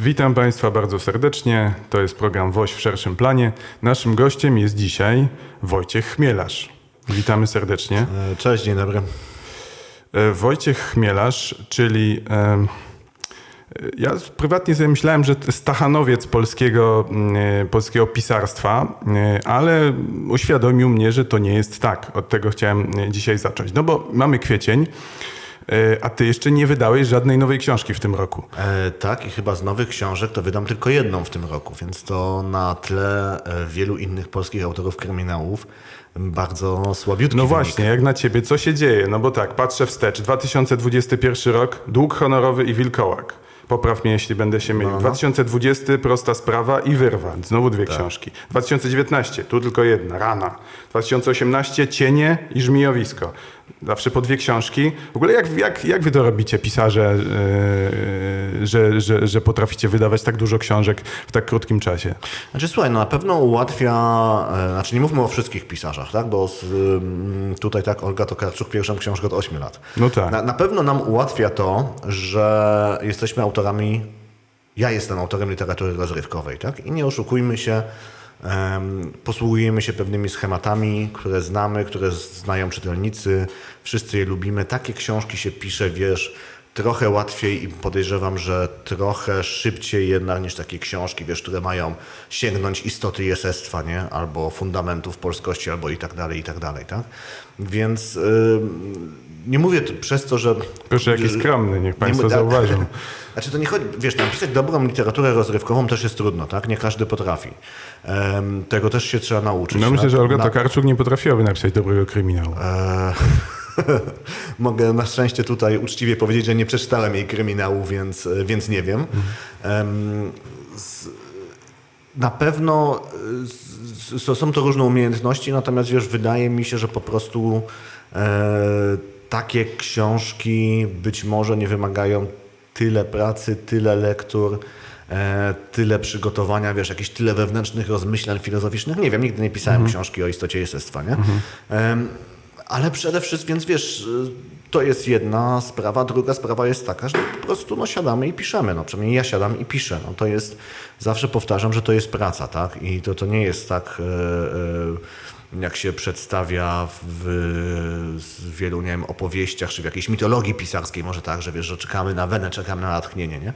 Witam Państwa bardzo serdecznie. To jest program Woś w szerszym planie. Naszym gościem jest dzisiaj Wojciech Chmielarz. Witamy serdecznie. E, Cześć, dzień dobry. E, Wojciech Chmielarz, czyli e, ja prywatnie sobie myślałem, że to jest stachanowiec polskiego, mm, polskiego pisarstwa, ale uświadomił mnie, że to nie jest tak. Od tego chciałem dzisiaj zacząć. No bo mamy kwiecień, a ty jeszcze nie wydałeś żadnej nowej książki w tym roku. E, tak, i chyba z nowych książek to wydam tylko jedną w tym roku, więc to na tle e, wielu innych polskich autorów kryminałów bardzo słabiutki No wynik. właśnie, jak na ciebie, co się dzieje? No bo tak, patrzę wstecz. 2021 rok, dług honorowy i wilkołak. Popraw mnie, jeśli będę się No, mylił. 2020 prosta sprawa i wyrwa. Znowu dwie Tak. książki. 2019 tu tylko jedna, rana. 2018 cienie i żmijowisko. Zawsze po dwie książki. W ogóle jak, jak, jak wy to robicie, pisarze, yy, że, że, że potraficie wydawać tak dużo książek w tak krótkim czasie? Znaczy słuchaj, no na pewno ułatwia, e, znaczy nie mówmy o wszystkich pisarzach, tak, bo z, ym, tutaj tak Olga Tokarczuk pierwszą książkę od 8 lat. No tak. Na, na pewno nam ułatwia to, że jesteśmy autorami, ja jestem autorem literatury rozrywkowej, tak, i nie oszukujmy się, posługujemy się pewnymi schematami, które znamy, które znają czytelnicy, wszyscy je lubimy. Takie książki się pisze, wiesz, trochę łatwiej i podejrzewam, że trochę szybciej jednak niż takie książki, wiesz, które mają sięgnąć istoty jesestwa, nie? Albo fundamentów polskości, albo i tak dalej, i tak dalej, tak? Więc ym, nie mówię przez to, że... Proszę, jaki skromny, niech Państwo mu- zauważą. Znaczy to nie chodzi, wiesz, napisać dobrą literaturę rozrywkową też jest trudno, tak? Nie każdy potrafi. Em, tego też się trzeba nauczyć. No myślę, Na- że Olga na- Tokarczuk nie potrafiłaby napisać dobrego kryminału. E, Mogę na szczęście tutaj uczciwie powiedzieć, że nie przeczytałem jej kryminału, więc, więc nie wiem. Em, z- Na pewno y, s- s- są to różne umiejętności, natomiast wiesz, wydaje mi się, że po prostu e, takie książki być może nie wymagają tyle pracy, tyle lektur, e, tyle przygotowania, wiesz, jakieś tyle wewnętrznych rozmyślań filozoficznych. Nie wiem, nigdy nie pisałem książki o istocie jestestwa, nie? Em, ale przede wszystkim, więc wiesz, y, to jest jedna sprawa. Druga sprawa jest taka, że po prostu no, siadamy i piszemy. No, przynajmniej ja siadam i piszę. No, to jest, zawsze powtarzam, że to jest praca, tak? I to, to nie jest tak, e, e, jak się przedstawia w, w wielu, nie wiem, opowieściach, czy w jakiejś mitologii pisarskiej, może tak, że wiesz, że czekamy na wenę, czekamy na natchnienie, nie?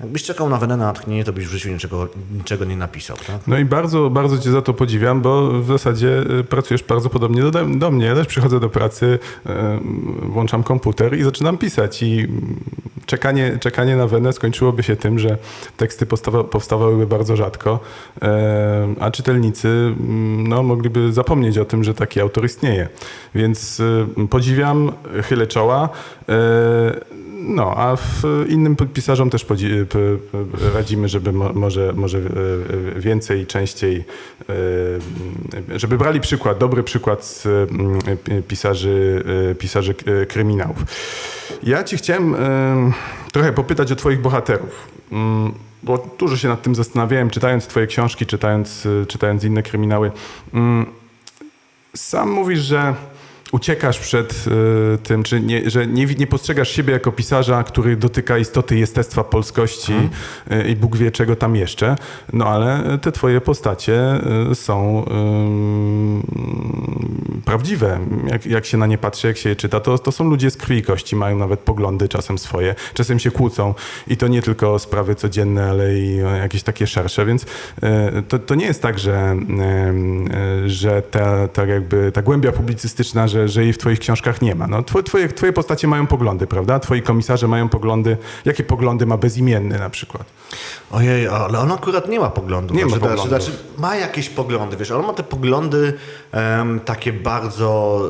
Jakbyś czekał na wenę, na natchnienie, to byś w życiu niczego, niczego nie napisał, tak? No i bardzo, bardzo cię za to podziwiam, bo w zasadzie y, pracujesz bardzo podobnie do, do mnie. Ja też przychodzę do pracy, y, włączam komputer i zaczynam pisać i czekanie, czekanie na wenę skończyłoby się tym, że teksty powstawa, powstawałyby bardzo rzadko, y, a czytelnicy mm, no, mogliby zapomnieć o tym, że taki autor istnieje. Więc y, podziwiam, chylę czoła. y, no, a innym pisarzom też radzimy, żeby mo- może, może e, więcej częściej, e, żeby brali przykład, dobry przykład z mm, pi- pisarzy, e, pisarzy kryminałów. Ja ci chciałem e, trochę popytać o twoich bohaterów, Mm, bo dużo się nad tym zastanawiałem, czytając twoje książki, czytając, e, czytając inne kryminały. Mm, sam mówisz, że uciekasz przed y, tym, czy nie, że nie, nie postrzegasz siebie jako pisarza, który dotyka istoty jestestwa polskości y, i Bóg wie czego tam jeszcze, no ale te twoje postacie y, są prawdziwe. Jak, jak się na nie patrzy, jak się je czyta, to, to są ludzie z krwi i kości, mają nawet poglądy czasem swoje, czasem się kłócą. I to nie tylko sprawy codzienne, ale i jakieś takie szersze, więc to, to nie jest tak, że, że ta, ta jakby ta głębia publicystyczna, że, że jej w twoich książkach nie ma. No, twoje, twoje, postacie mają poglądy, prawda? Twoi komisarze mają poglądy. Jakie poglądy ma bezimienny na przykład? Ojej, ale on akurat nie ma poglądów. Nie ma znaczy, poglądów. Znaczy, ma jakieś poglądy, wiesz, ale on ma te poglądy em, takie bardzo,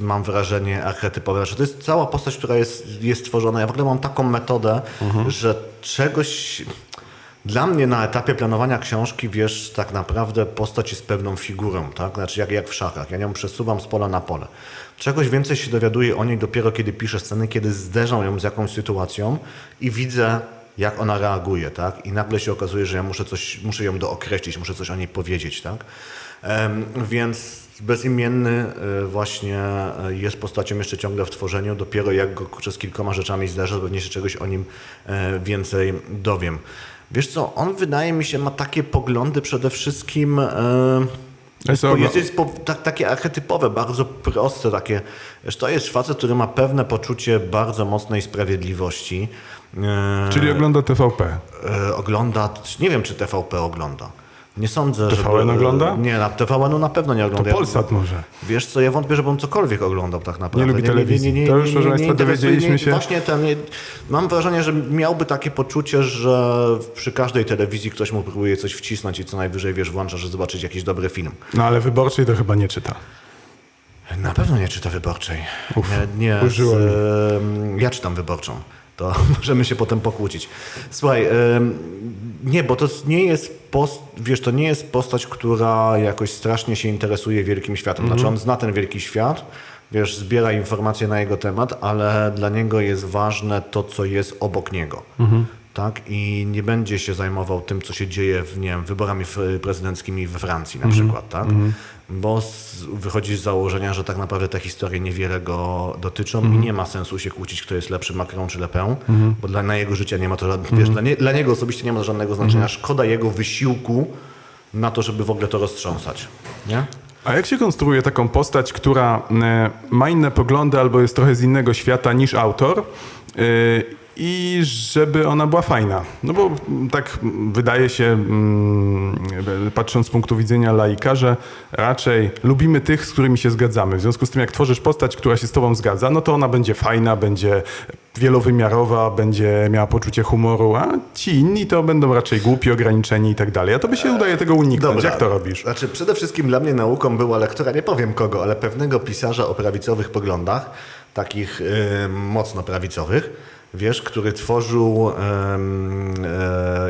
mam wrażenie, archetypowe. Znaczy, to jest cała postać, która jest, jest tworzona. Ja w ogóle mam taką metodę, że czegoś... Dla mnie na etapie planowania książki, wiesz, tak naprawdę postać jest pewną figurą, tak? Znaczy jak, jak w szachach. Ja nią przesuwam z pola na pole. Czegoś więcej się dowiaduję o niej dopiero kiedy piszę sceny, kiedy zderzam ją z jakąś sytuacją i widzę, jak ona reaguje, tak? I nagle się okazuje, że ja muszę coś, muszę ją dookreślić, muszę coś o niej powiedzieć, tak? Em, więc bezimienny e, właśnie e, jest postacią jeszcze ciągle w tworzeniu. Dopiero jak go z kilkoma rzeczami zdarzę, to pewnie się czegoś o nim e, więcej dowiem. Wiesz co, on wydaje mi się ma takie poglądy przede wszystkim... E, Jest jest, jest po, tak, takie archetypowe, bardzo proste, takie. To jest facet, który ma pewne poczucie bardzo mocnej sprawiedliwości. E, Czyli ogląda TVP. e, ogląda, nie wiem czy TVP ogląda. Nie sądzę, TVN żeby... ogląda? Nie, na TVN-u na pewno nie ogląda. To Polsat może. Wiesz co, ja wątpię, żeby on cokolwiek oglądał tak naprawdę. Nie lubi telewizji. To już, proszę Państwa, dowiedzieliśmy nie- się- Właśnie ten, nie, mam wrażenie, że miałby takie poczucie, że przy każdej telewizji ktoś mu próbuje coś wcisnąć i co najwyżej, wiesz, włącza, że zobaczyć jakiś dobry film. No ale wyborczej to chyba nie czyta. Na pewno nie czyta wyborczej. Uf, nie, nie użyło mi. em, ja czytam wyborczą. To możemy się potem pokłócić. Słuchaj, nie, bo to nie jest post, wiesz, to nie jest postać, która jakoś strasznie się interesuje wielkim światem. Znaczy Mhm. on zna ten wielki świat, wiesz, zbiera informacje na jego temat, ale dla niego jest ważne to, co jest obok niego. Mhm. Tak? I nie będzie się zajmował tym, co się dzieje w, nie wiem, wyborami prezydenckimi we Francji na Mhm. przykład, tak? Bo z, wychodzi z założenia, że tak naprawdę te historie niewiele go dotyczą Mhm. i nie ma sensu się kłócić, kto jest lepszy, Macron czy Le Pen, Mhm. bo dla, na jego życia nie ma to, żad- wiesz, dla, nie, dla niego osobiście nie ma żadnego znaczenia. Mhm. Szkoda jego wysiłku na to, żeby w ogóle to roztrząsać. Nie? A jak się konstruuje taką postać, która e, ma inne poglądy albo jest trochę z innego świata niż autor? e, I żeby ona była fajna. No bo tak wydaje się, mm, patrząc z punktu widzenia laika, że raczej lubimy tych, z którymi się zgadzamy. W związku z tym, jak tworzysz postać, która się z tobą zgadza, no to ona będzie fajna, będzie wielowymiarowa, będzie miała poczucie humoru, a ci inni to będą raczej głupi, ograniczeni i tak dalej. A to by się udaje tego uniknąć. Jak to robisz? Znaczy, przede wszystkim dla mnie nauką była lektura, nie powiem kogo, ale pewnego pisarza o prawicowych poglądach, takich y, mocno prawicowych, wiesz, który tworzył e,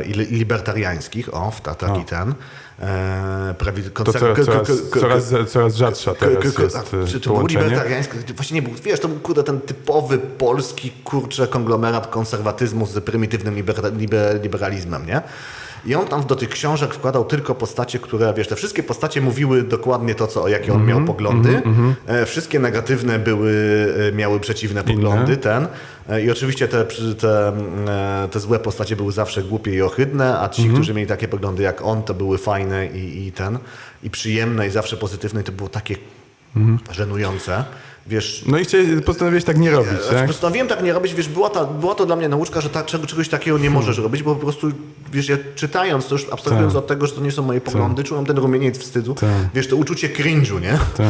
i li- libertariańskich, o, ta, taki ten, e, prawi, To konser- coraz, rzadsza teraz jest a, czy, czy był libertariański? Właśnie nie był, wiesz, to był kurde ten typowy polski, kurczę, konglomerat konserwatyzmu z prymitywnym liber, liber, liberalizmem, nie? I on tam do tych książek wkładał tylko postacie, które, wiesz, te wszystkie postacie mówiły dokładnie to, co, jakie on miał poglądy. E, wszystkie negatywne były, e, miały przeciwne poglądy, ten. E, I oczywiście te, te, mm, te złe postacie były zawsze głupie i ohydne, a ci, którzy mieli takie poglądy jak on, to były fajne i, i ten, i przyjemne i zawsze pozytywne i to było takie żenujące. Wiesz, No i chciałeś, postanowiłeś tak nie robić, tak? postanowiłem tak nie robić, wiesz, była, ta, była to dla mnie nauczka, że tak, czego, czegoś takiego nie możesz Hmm. robić, bo po prostu, wiesz, ja czytając to już abstrahując Tak. od tego, że to nie są moje poglądy, czułem ten rumieniec wstydu, Tak. wiesz, to uczucie cringe'u, nie? Tak.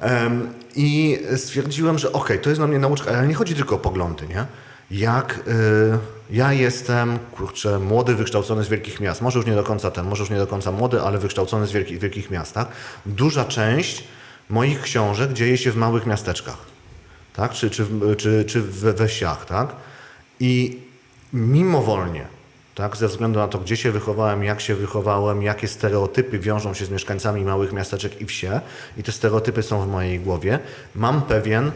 Em, I stwierdziłem, że okej, to jest dla mnie nauczka, ale nie chodzi tylko o poglądy, nie? Jak y, ja jestem, kurczę, młody, wykształcony z wielkich miast, może już nie do końca ten, może już nie do końca młody, ale wykształcony z wielkich, wielkich miastach. Duża część moich książek dzieje się w małych miasteczkach, tak? Czy, czy, czy, czy we, we wsiach, tak? I mimowolnie, tak, ze względu na to, gdzie się wychowałem, jak się wychowałem, jakie stereotypy wiążą się z mieszkańcami małych miasteczek i wsie, i te stereotypy są w mojej głowie, mam pewien,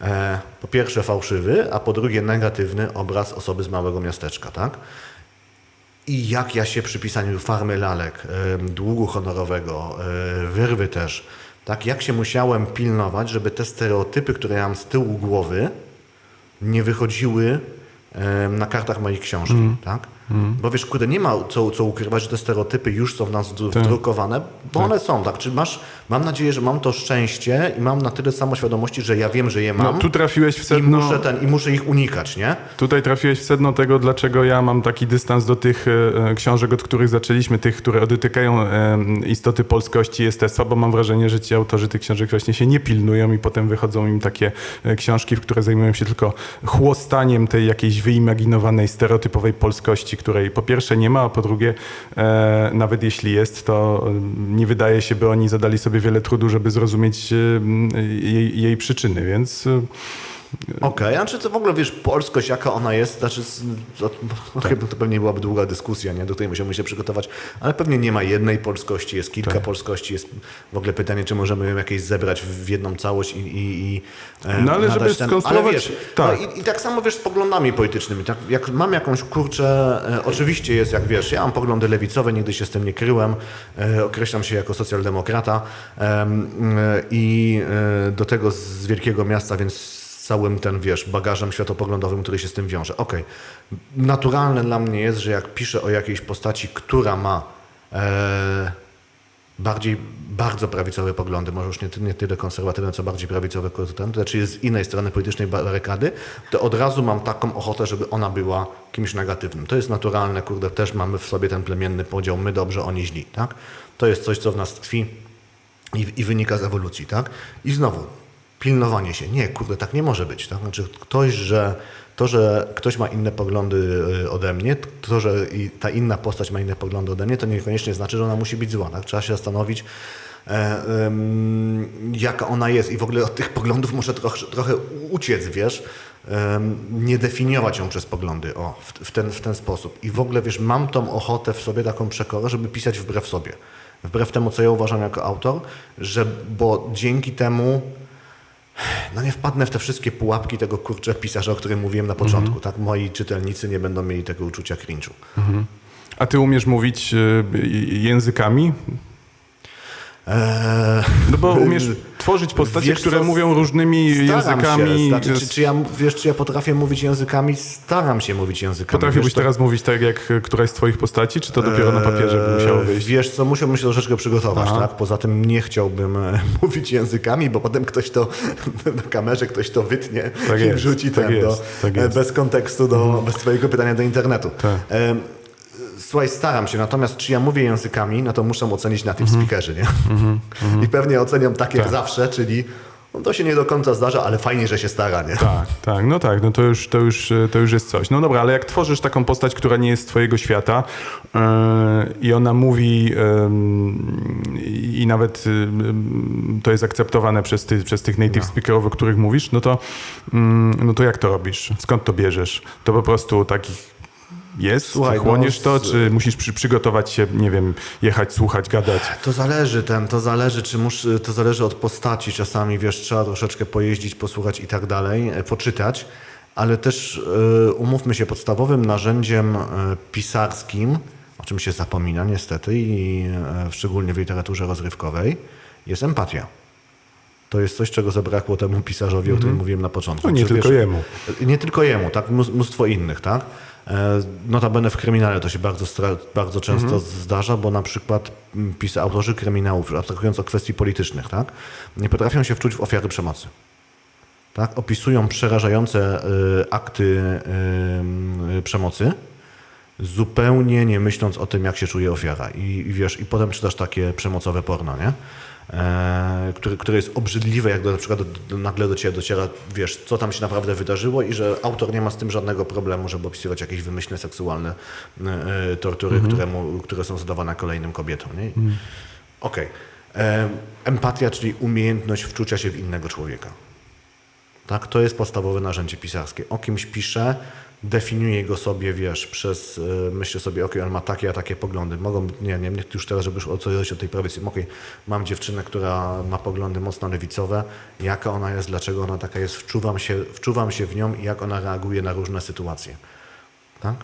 e, po pierwsze fałszywy, a po drugie negatywny obraz osoby z małego miasteczka, tak? I jak ja się przy pisaniu farmy lalek, em, długu honorowego, e, wyrwy też, tak, jak się musiałem pilnować, żeby te stereotypy, które ja mam z tyłu głowy, nie wychodziły em, na kartach moich książek, tak? Bo wiesz, kurde, nie ma co, co ukrywać, że te stereotypy już są w nas wdru- wdrukowane, bo one są, tak? Czy masz, mam nadzieję, że mam to szczęście i mam na tyle samoświadomości, że ja wiem, że je No, mam tu trafiłeś w i, sedno, muszę ten, i muszę ich unikać, nie? tutaj trafiłeś w sedno tego, dlaczego ja mam taki dystans do tych e, e, książek, od których zaczęliśmy, tych, które dotykają e, istoty polskości i jestestwa, bo mam wrażenie, że ci autorzy tych książek właśnie się nie pilnują i potem wychodzą im takie e, książki, w które zajmują się tylko chłostaniem tej jakiejś wyimaginowanej, stereotypowej polskości, której po pierwsze nie ma, a po drugie e, nawet jeśli jest, to e, nie wydaje się, by oni zadali sobie wiele trudu, żeby zrozumieć e, jej, jej przyczyny, więc e, Okej, a czy to w ogóle wiesz, polskość, jaka ona jest, znaczy, to, no, chyba to pewnie byłaby długa dyskusja, nie, do której musimy się przygotować, ale pewnie nie ma jednej polskości, jest kilka Tak. polskości, jest w ogóle pytanie, czy możemy ją jakieś zebrać w jedną całość i, i, i e, No, ale nadać żeby ten- skonstruować- Ale wiesz, tak. no, i, i tak samo wiesz z poglądami politycznymi, tak, jak mam jakąś kurczę, e, oczywiście jest jak wiesz, ja mam poglądy lewicowe, nigdy się z tym nie kryłem, e, określam się jako socjaldemokrata em, e, i do tego z wielkiego miasta, więc całym ten, wiesz, bagażem światopoglądowym, który się z tym wiąże. Okej, naturalne dla mnie jest, że jak piszę o jakiejś postaci, która ma e, bardziej, bardzo prawicowe poglądy, może już nie, nie tyle konserwatywne, co bardziej prawicowe, znaczy jest z innej strony politycznej barykady, to od razu mam taką ochotę, żeby ona była kimś negatywnym. To jest naturalne, kurde, też mamy w sobie ten plemienny podział, my dobrze, oni źli, tak? To jest coś, co w nas tkwi i, i wynika z ewolucji, tak? I znowu, pilnowanie się. Nie, kurde, tak nie może być, tak? Znaczy ktoś, że to, że ktoś ma inne poglądy y, ode mnie, to, że ta inna postać ma inne poglądy ode mnie, to niekoniecznie znaczy, że ona musi być zła. Tak? Trzeba się zastanowić, e, jaka ona jest i w ogóle od tych poglądów może trochę, trochę uciec, wiesz, nie definiować ją przez poglądy, o, w, w, ten, w ten sposób. I w ogóle, wiesz, mam tą ochotę w sobie, taką przekorę, żeby pisać wbrew sobie. Wbrew temu, co ja uważam jako autor, że, bo dzięki temu no nie wpadnę w te wszystkie pułapki tego kurczę pisarza, o którym mówiłem na początku. Tak, moi czytelnicy nie będą mieli tego uczucia cringe'u. A ty umiesz mówić y, językami? Eee, No bo umiesz tworzyć postacie, Wiesz które co, mówią różnymi językami. Się, znaczy, czy, czy, ja, wiesz, czy ja potrafię mówić językami? Staram się mówić językami. Potrafiłbyś wiesz, to- teraz mówić tak jak któraś z twoich postaci, czy to dopiero na papierze by musiało Eee, wyjść? Wiesz co, musiałbym się troszeczkę przygotować, Aha. tak? Poza tym nie chciałbym e, mówić językami, bo potem ktoś to na kamerze ktoś to wytnie Tak i jest, wrzuci tak ten jest, do, tak e, bez kontekstu, do, bez twojego pytania do internetu. Tak. Słuchaj, staram się, natomiast czy ja mówię językami, no to muszą ocenić native Mhm. speakerzy, nie? I pewnie oceniam tak jak zawsze, czyli no to się nie do końca zdarza, ale fajnie, że się stara, nie? Tak, tak, no tak, no to już, to, już, to już jest coś. No dobra, ale jak tworzysz taką postać, która nie jest twojego świata yy, i ona mówi yy, i nawet yy, to jest akceptowane przez, ty, przez tych native speakerów, o których mówisz, no to, yy, no to jak to robisz? Skąd to bierzesz? To po prostu takich jest? Słuchaj, chłoniesz no, to, czy musisz przy, przygotować się, nie wiem, jechać, słuchać, gadać? To zależy ten, to zależy, czy mus, to zależy od postaci. Czasami wiesz, trzeba troszeczkę pojeździć, posłuchać i tak dalej, e, poczytać, ale też e, umówmy się, podstawowym narzędziem e, pisarskim, o czym się zapomina niestety, i szczególnie w literaturze rozrywkowej, jest empatia. To jest coś, czego zabrakło temu pisarzowi, o którym mówiłem na początku. No nie Czy tylko jemu. nie tylko jemu, tak? Mnós- Mnóstwo innych, tak? E, Notabene w kryminale to się bardzo, bardzo często zdarza, bo na przykład mm, pis autorzy kryminałów, abstrahując od kwestii politycznych, tak? Nie potrafią się wczuć w ofiary przemocy. Tak? Opisują przerażające y, akty y, y, przemocy, zupełnie nie myśląc o tym, jak się czuje ofiara. I, i wiesz, i potem czytasz takie przemocowe porno, nie? E, które, które jest obrzydliwe, jak do, na przykład do, do, nagle do ciebie dociera, wiesz, co tam się naprawdę wydarzyło i że autor nie ma z tym żadnego problemu, żeby opisywać jakieś wymyślne seksualne e, e, tortury, które, mu, które są zadawane kolejnym kobietom, nie? Okej. E, Empatia, czyli umiejętność wczucia się w innego człowieka. Tak, to jest podstawowe narzędzie pisarskie. O kimś piszę, definiuję go sobie, wiesz, przez, y, myślę sobie, okej, on ma takie, a takie poglądy. Mogą, nie, nie, nie już teraz, żeby już odejść od tej prawicy. Okej, mam dziewczynę, która ma poglądy mocno lewicowe. Jaka ona jest, dlaczego ona taka jest, wczuwam się, wczuwam się w nią i jak ona reaguje na różne sytuacje. Tak?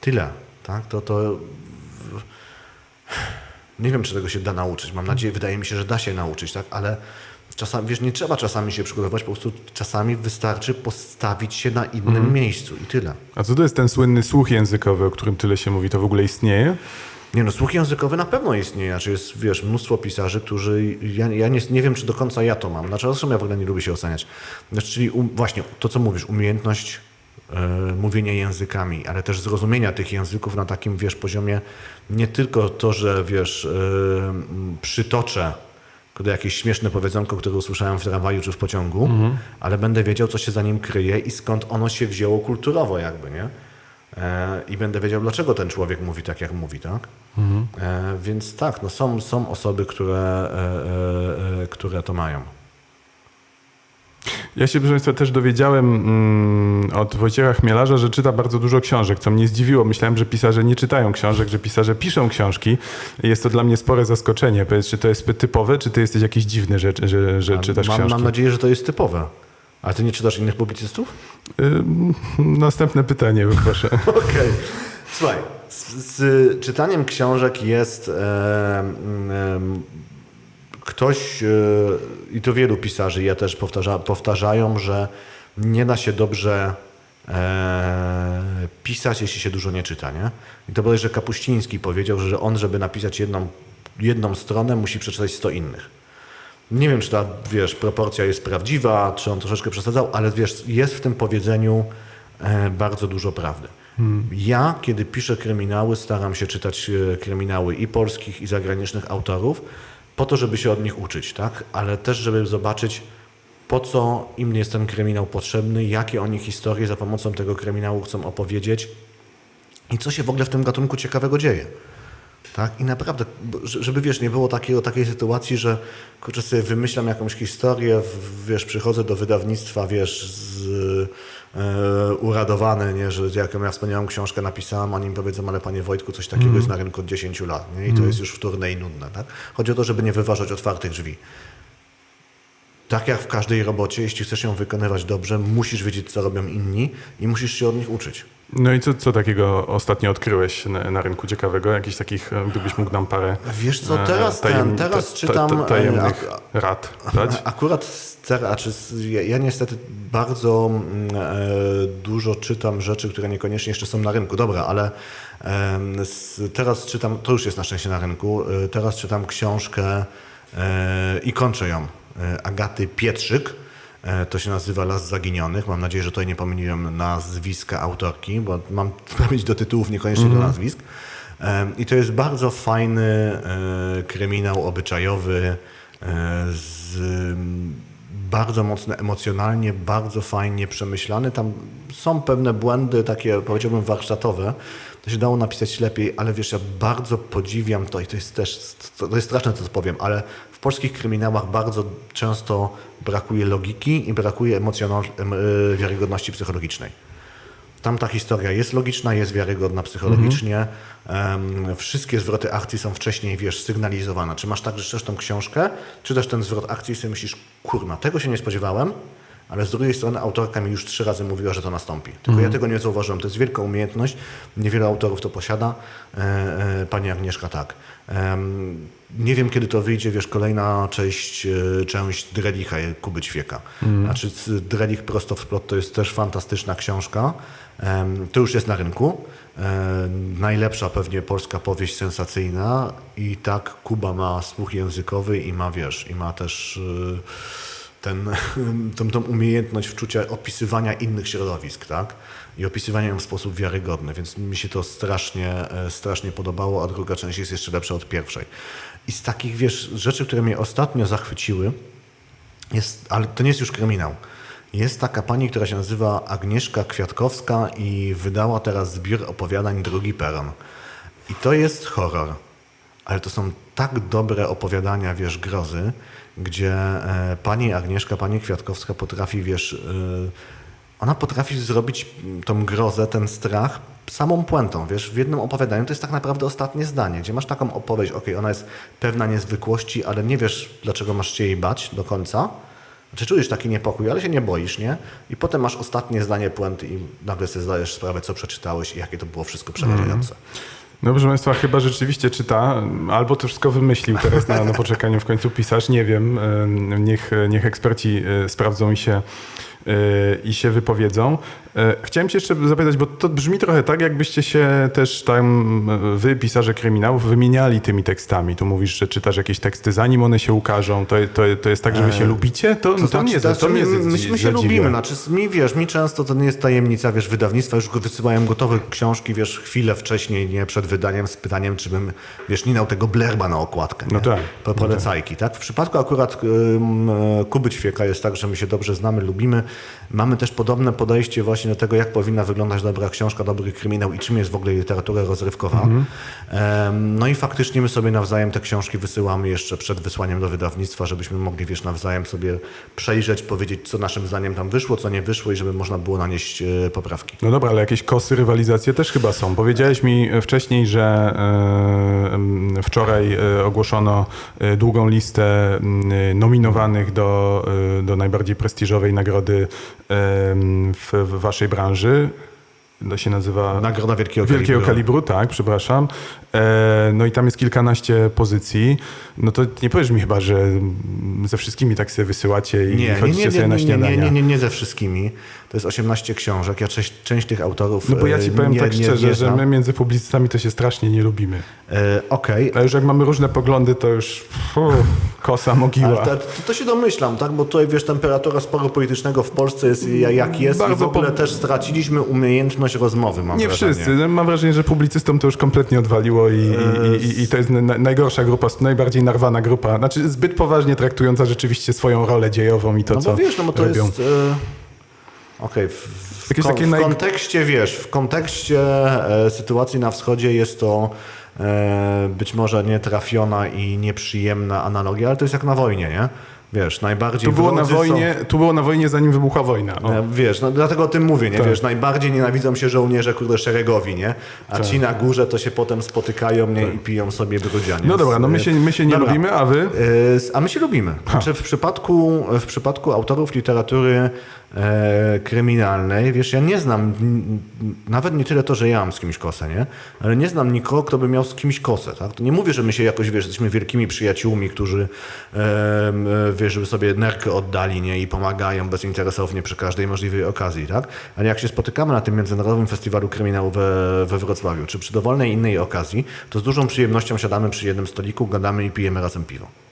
Tyle. Tak? To, to... Nie wiem, czy tego się da nauczyć. Mam nadzieję, wydaje mi się, że da się nauczyć, tak? Ale czasami, wiesz, nie trzeba czasami się przygotować, po prostu czasami wystarczy postawić się na innym miejscu i tyle. A co to jest ten słynny słuch językowy, o którym tyle się mówi? To w ogóle istnieje? Nie no, słuch językowy na pewno istnieje. Znaczy jest, wiesz, mnóstwo pisarzy, którzy... Ja, ja nie, nie wiem, czy do końca ja to mam. Znaczy, zresztą ja w ogóle nie lubię się oceniać. Znaczy, czyli um, właśnie to, co mówisz, umiejętność e, mówienia językami, ale też zrozumienia tych języków na takim, wiesz, poziomie nie tylko to, że, wiesz, e, przytoczę jakieś śmieszne powiedzonko, które usłyszałem w tramwaju czy w pociągu, ale będę wiedział, co się za nim kryje i skąd ono się wzięło kulturowo jakby, nie? E, I będę wiedział, dlaczego ten człowiek mówi tak, jak mówi, tak? E, więc tak, no są, są osoby, które, e, e, e, które to mają. Ja się, proszę Państwa, też dowiedziałem mm, od Wojciecha Chmielarza, że czyta bardzo dużo książek, co mnie zdziwiło. Myślałem, że pisarze nie czytają książek, że pisarze piszą książki. Jest to dla mnie spore zaskoczenie. Powiedz, czy to jest typowe, czy ty jesteś jakiś dziwny, że, że, że czytasz mam, książki? mam nadzieję, że to jest typowe. A ty nie czytasz innych publicystów? Ym, następne pytanie, proszę. Okej. Słuchaj, z, z czytaniem książek jest e, ktoś, e, i to wielu pisarzy ja też powtarza, powtarzają, że nie da się dobrze e, pisać, jeśli się dużo nie czyta, nie? I to bodajże Kapuściński powiedział, że on, żeby napisać jedną, jedną stronę, musi przeczytać 100 innych. Nie wiem, czy ta, wiesz, proporcja jest prawdziwa, czy on troszeczkę przesadzał, ale wiesz, jest w tym powiedzeniu e, bardzo dużo prawdy. Ja, kiedy piszę kryminały, staram się czytać e, kryminały i polskich, i zagranicznych autorów, po to, żeby się od nich uczyć, tak? Ale też, żeby zobaczyć, po co im jest ten kryminał potrzebny, jakie oni historie za pomocą tego kryminału chcą opowiedzieć i co się w ogóle w tym gatunku ciekawego dzieje. Tak? I naprawdę, żeby wiesz, nie było takiego, takiej sytuacji, że kurczę sobie wymyślam jakąś historię, wiesz, przychodzę do wydawnictwa, wiesz, z, uradowany, nie, że jaką ja wspaniałą książkę napisałem, oni mi powiedzą, ale panie Wojtku, coś takiego jest na rynku od 10 lat, nie? I to jest już wtórne i nudne, tak? Chodzi o to, żeby nie wyważać otwartych drzwi. Tak jak w każdej robocie, jeśli chcesz ją wykonywać dobrze, musisz wiedzieć, co robią inni i musisz się od nich uczyć. No i co, co takiego ostatnio odkryłeś na, na rynku ciekawego? Jakichś takich, e, gdybyś mógł nam parę Wiesz co, e, teraz ten, tajem- teraz ta- ta- czytam... ta- tajemnych e, rad dać? Akurat czy ja, niestety bardzo mm, dużo czytam rzeczy, które niekoniecznie jeszcze są na rynku. Dobra, ale teraz czytam, to już jest na szczęście na rynku, teraz czytam książkę i kończę ją, Agaty Pietrzyk. E, To się nazywa Las Zaginionych. Mam nadzieję, że tutaj nie pomyliłem nazwiska autorki, bo mam pamięć do tytułów, niekoniecznie do nazwisk. Em, I to jest bardzo fajny e, kryminał obyczajowy e, z mm, bardzo mocno emocjonalnie, bardzo fajnie przemyślany. Tam są pewne błędy takie, powiedziałbym, warsztatowe. To się dało napisać lepiej, ale wiesz, ja bardzo podziwiam to i to jest też, to jest straszne, co powiem, ale w polskich kryminałach bardzo często brakuje logiki i brakuje emocjonal, e, wiarygodności psychologicznej. Tam ta historia jest logiczna, jest wiarygodna psychologicznie. Em, wszystkie zwroty akcji są wcześniej, wiesz, sygnalizowane. Czy masz tak, że czytasz tą książkę, czytasz ten zwrot akcji i sobie myślisz, kurna, tego się nie spodziewałem, ale z drugiej strony autorka mi już trzy razy mówiła, że to nastąpi. Tylko ja tego nie zauważyłem. To jest wielka umiejętność. Niewiele autorów to posiada. E, e, pani Agnieszka tak. Nie wiem, kiedy to wyjdzie, wiesz, kolejna część, e, część Drelicha, Kuby Ćwieka. Znaczy z- Drelich prosto w splot to jest też fantastyczna książka. To już jest na rynku. Najlepsza pewnie polska powieść sensacyjna i tak Kuba ma słuch językowy i ma, wiesz, i ma też ten, tą, tą umiejętność wczucia opisywania innych środowisk, tak? I opisywania ją w sposób wiarygodny, więc mi się to strasznie, e, strasznie podobało, a druga część jest jeszcze lepsza od pierwszej. I z takich, wiesz, rzeczy, które mnie ostatnio zachwyciły, jest, ale to nie jest już kryminał. Jest taka pani, która się nazywa Agnieszka Kwiatkowska i wydała teraz zbiór opowiadań Drugi Peron. I to jest horror. Ale to są tak dobre opowiadania, wiesz, grozy, gdzie e, pani Agnieszka, pani Kwiatkowska potrafi, wiesz, e, ona potrafi zrobić mm, tą grozę, ten strach samą puentą, wiesz, w jednym opowiadaniu to jest tak naprawdę ostatnie zdanie, gdzie masz taką opowieść, okej, ona jest pewna niezwykłości, ale nie wiesz, dlaczego masz się jej bać do końca, znaczy czujesz taki niepokój, ale się nie boisz, nie? I potem masz ostatnie zdanie puenty i nagle sobie zdajesz sprawę, co przeczytałeś i jakie to było wszystko przerażające. No proszę Państwa, chyba rzeczywiście czyta, albo to wszystko wymyślił teraz na, na poczekaniu w końcu pisarz, nie wiem, niech, niech eksperci e, sprawdzą i się, e, i się wypowiedzą. E, Chciałem Cię jeszcze zapytać, bo to brzmi trochę tak, jakbyście się też tam, e, wy, pisarze kryminałów, wymieniali tymi tekstami. Tu mówisz, że czytasz jakieś teksty, zanim one się ukażą. To, to, to jest tak, że wy się lubicie? To, to, znaczy, nie, znaczy, to mnie my- się zadziwia. lubimy, znaczy mi wiesz, mi często to nie jest tajemnica, wiesz, wydawnictwa już wysyłają gotowe książki, wiesz, chwilę wcześniej, nie przed wydaniem z pytaniem, czy bym, wiesz, nie dał tego blerba na okładkę, No nie? tak, Po polecajki, tak? W przypadku akurat e, Kuby Ćwieka jest tak, że my się dobrze znamy, lubimy. Mamy też podobne podejście właśnie do tego, jak powinna wyglądać dobra książka, dobry kryminał i czym jest w ogóle literatura rozrywkowa. Mhm. No i faktycznie my sobie nawzajem te książki wysyłamy jeszcze przed wysłaniem do wydawnictwa, żebyśmy mogli, wiesz, nawzajem sobie przejrzeć, powiedzieć, co naszym zdaniem tam wyszło, co nie wyszło i żeby można było nanieść e, poprawki. No dobra, ale jakieś kosy, rywalizacje też chyba są. Powiedziałeś mi wcześniej, że e, wczoraj e, ogłoszono e, długą listę nominowanych do, e, do najbardziej prestiżowej nagrody w, w waszej branży. to się nazywa... Nagroda Wielkiego, Wielkiego Kalibru. kalibru, tak, przepraszam. E, no i tam jest kilkanaście pozycji. No to nie powiesz mi chyba, że ze wszystkimi tak sobie wysyłacie i Nie, chodzicie nie, sobie nie, na nie, nie, nie, nie, nie ze wszystkimi. To jest 18 książek. Ja część, część tych autorów No bo ja ci e, powiem nie, tak nie, szczerze, nie że my między publicystami to się strasznie nie lubimy. E, Okej, A już jak mamy różne poglądy, to już uff, kosa mogiła. Ale to, to się domyślam, tak? Bo tutaj wiesz, temperatura sporu politycznego w Polsce jest ja- jak jest i w Bardzo ogóle po- też straciliśmy umiejętność rozmowy, mam Nie wrażenie. wszyscy. Mam wrażenie, że publicystom to już kompletnie odwaliło i, i, i, i to jest na, najgorsza grupa, najbardziej narwana grupa. Znaczy zbyt poważnie traktująca rzeczywiście swoją rolę dziejową i to, No co bo wiesz, no bo to robią. jest... E, Okej, w, w, Jakieś kon, w naj- kontekście, wiesz, w kontekście e, sytuacji na wschodzie jest to e, być może nietrafiona i nieprzyjemna analogia, ale to jest jak na wojnie, nie? Wiesz, najbardziej Tu było, na wrodzy są- wojnie, tu było na wojnie, zanim wybuchła wojna. O. E, Wiesz, no dlatego o tym mówię, nie? Tak. Wiesz, najbardziej nienawidzą się żołnierze, kurde, szeregowi, nie? A ci na górze to się potem spotykają, nie? I piją sobie brudzianie. Tak. No dobra, no my się, my się nie Dobra. lubimy, a wy? E, A my się lubimy. Znaczy w przypadku, w przypadku autorów literatury e, kryminalnej, wiesz, ja nie znam, nawet nie tyle to, że ja mam z kimś kosę, nie? Ale nie znam nikogo, kto by miał z kimś kosę, tak? To nie mówię, że my się jakoś, wiesz, jesteśmy wielkimi przyjaciółmi, którzy, e, e, wiesz, żeby sobie nerkę oddali, nie? I pomagają bezinteresownie przy każdej możliwej okazji, tak? Ale jak się spotykamy na tym Międzynarodowym Festiwalu Kryminału we, we Wrocławiu, czy przy dowolnej innej okazji, to z dużą przyjemnością siadamy przy jednym stoliku, gadamy i pijemy razem piwo.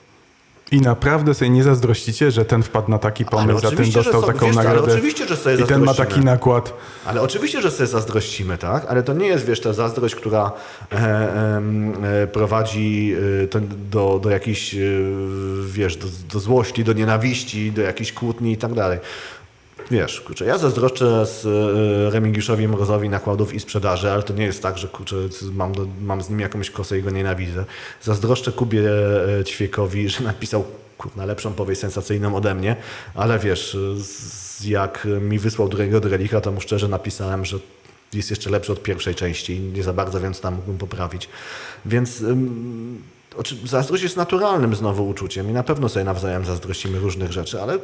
I naprawdę sobie nie zazdrościcie, że ten wpadł na taki pomysł, a ten że dostał so- taką wiesz co, ale nagrodę. oczywiście, że sobie I ten ma taki nakład. Ale oczywiście, że sobie zazdrościmy, tak? Ale to nie jest, wiesz, ta zazdrość, która e, e, prowadzi e, do, do jakiejś, e, wiesz, do, do złości, do nienawiści, do jakiejś kłótni i tak dalej. Wiesz, kurczę, ja zazdroszczę z e, Remigiuszowi Mrozowi nakładów i sprzedaży, ale to nie jest tak, że kurczę, mam, do, mam z nim jakąś kosę i go nienawidzę. Zazdroszczę Kubie e, Ćwiekowi, że napisał kurna, lepszą powieść sensacyjną ode mnie, ale wiesz, jak mi wysłał drugiego Drelicha, to mu szczerze napisałem, że jest jeszcze lepszy od pierwszej części i nie za bardzo więc tam mógłbym poprawić. Więc ym, zazdrość jest naturalnym znowu uczuciem i na pewno sobie nawzajem zazdrościmy różnych rzeczy, ale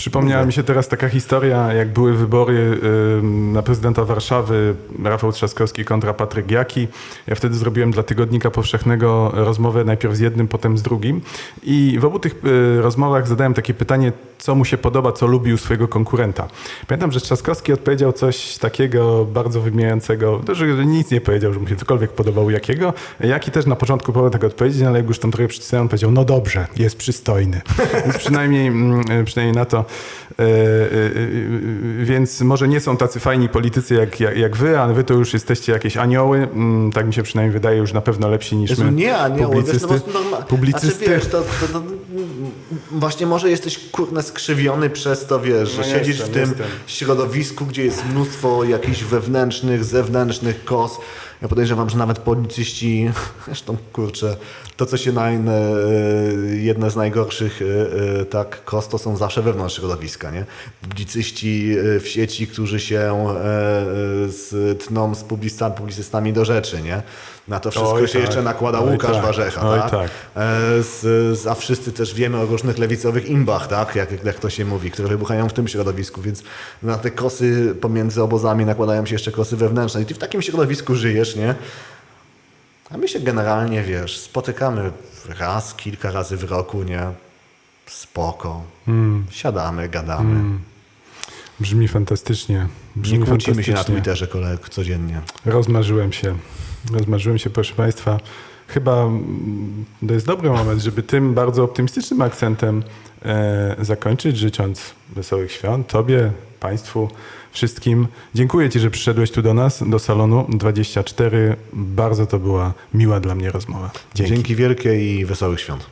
Przypomniała mi się teraz taka historia, jak były wybory na prezydenta Warszawy, Rafał Trzaskowski kontra Patryk Jaki. Ja wtedy zrobiłem dla Tygodnika Powszechnego rozmowę najpierw z jednym, potem z drugim. I w obu tych y, rozmowach zadałem takie pytanie, co mu się podoba, co lubi u swojego konkurenta. Pamiętam, że Trzaskowski odpowiedział coś takiego bardzo wymijającego, to, że nic nie powiedział, że mu się cokolwiek podobał Jakiego. Jaki też na początku próbował tak odpowiedzieć, ale jak już tam trochę przycisnąłem, on powiedział, no dobrze, jest przystojny. Więc przynajmniej, mm, przynajmniej na to. E, e, e, Więc może nie są tacy fajni politycy jak, jak, jak wy, ale wy to już jesteście jakieś anioły. Mm, Tak mi się przynajmniej wydaje, już na pewno lepsi niż Jezu, my. nie, anioły, wiesz, publicysty. no, bo norma- publicysty. Znaczy, wiesz, to, to, to, właśnie może jesteś kurna skrzywiony przez to, wiesz, że No siedzisz jestem, w tym jestem. środowisku, gdzie jest mnóstwo jakichś wewnętrznych, zewnętrznych kos. Ja podejrzewam, że nawet policyści, zresztą kurczę, to co się na inne, jedne z najgorszych e, e, tak kos, to są zawsze wewnątrz środowiska, nie? Publicyści e, w sieci, którzy się e, e, z, tną z publicystami, do rzeczy, nie? Na to wszystko Oj, się tak. jeszcze nakłada Oj, Łukasz tak. Warzecha, Oj, tak? tak. E, Z, z, a wszyscy też wiemy o różnych lewicowych imbach, tak? Jak, jak to się mówi, które wybuchają w tym środowisku, więc na te kosy pomiędzy obozami nakładają się jeszcze kosy wewnętrzne. I ty w takim środowisku żyjesz, nie? A my się generalnie, wiesz, spotykamy raz, kilka razy w roku, nie? Spoko. Hmm. Siadamy, gadamy. Brzmi fantastycznie. Brzmi Nie kłócimy się na fantastycznie. Twitterze koleg codziennie. Rozmarzyłem się. Rozmarzyłem się, proszę Państwa. Chyba mm, to jest dobry moment, żeby tym bardzo optymistycznym akcentem e, zakończyć, życząc wesołych świąt Tobie, Państwu, wszystkim. Dziękuję Ci, że przyszedłeś tu do nas, do salonu 24. Bardzo to była miła dla mnie rozmowa. Dzięki. Dzięki wielkie i wesołych świąt.